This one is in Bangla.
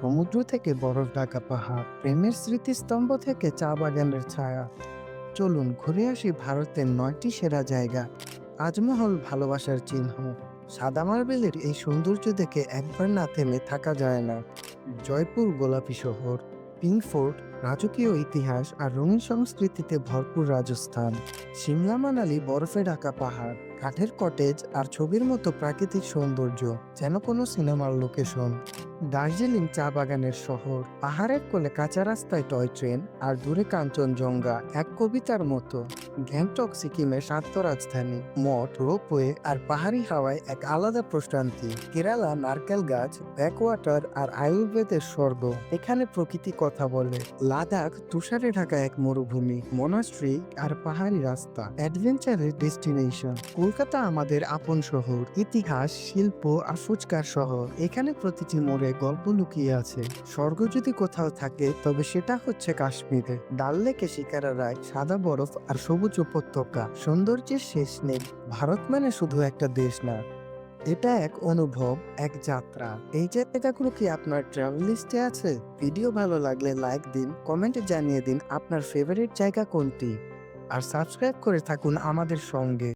সমুদ্র থেকে বরফ ঢাকা পাহাড়, প্রেমের স্মৃতিস্তম্ভ থেকে চা বাগানের ছায়া। চলুন ঘুরে আসি ভারতের নয়টি সেরা জায়গা। তাজমহল ভালোবাসার চিহ্ন। সাদা মার্বেলের এই সৌন্দর্য দেখে একবার না থেমে থাকা যায় না। জয়পুর গোলাপি শহর, পিঙ্ক ফোর্ট, রাজকীয় ইতিহাস আর রঙিন সংস্কৃতিতে ভরপুর রাজস্থান। সিমলা মানালি বরফে ঢাকা পাহাড়, কাঠের কটেজ আর ছবির মতো প্রাকৃতিক সৌন্দর্য, যেন কোনো সিনেমার লোকেশন। দার্জিলিং চা বাগানের শহর, পাহাড়ের কোলে কাঁচা রাস্তায় টয় ট্রেন আর দূরে কাঞ্চনজঙ্ঘা, এক কবিতার মতো। গ্যাংটক, সিকিমের শান্ত রাজধানী, মঠ, রোপওয়ে আর পাহাড়ি হাওয়ায় এক আলাদা প্রশান্তি। কেরালা, নারকেল গাছ, ব্যাকওয়াটার আর আয়ুর্বেদের স্বর্গ। এখানে প্রকৃতি কথা বলে। লাদাখ, তুষারে ঢাকা এক মরুভূমি মনাস্ট্রি আর পাহাড়ি রাস্তা। অ্যাডভেঞ্চারের ডেস্টিনেশন। কলকাতা আমাদের আপন শহর। ইতিহাস, শিল্প আর ফুচকার শহর। এখানে প্রতিটি মোড়ে গল্প লুকিয়ে আছে। স্বর্গ যদি কোথাও থাকে, তবে সেটা হচ্ছে কাশ্মীরে। ডাল লেকে শিকারারায় সাদা বরফ আর সবুজ উপত্যকা। সৌন্দর্যের শেষ নেই। ভারত মানে শুধু একটা দেশ না। এটা এক অনুভব, এক যাত্রা। এই জায়গাগুলো কি আপনার ট্রাভেল লিস্টে আছে? ভিডিও ভালো লাগলে লাইক দিন কমেন্টে জানিয়ে দিন আপনার ফেভারিট জায়গা কোনটি? আর সাবস্ক্রাইব করে থাকুন আমাদের সঙ্গে।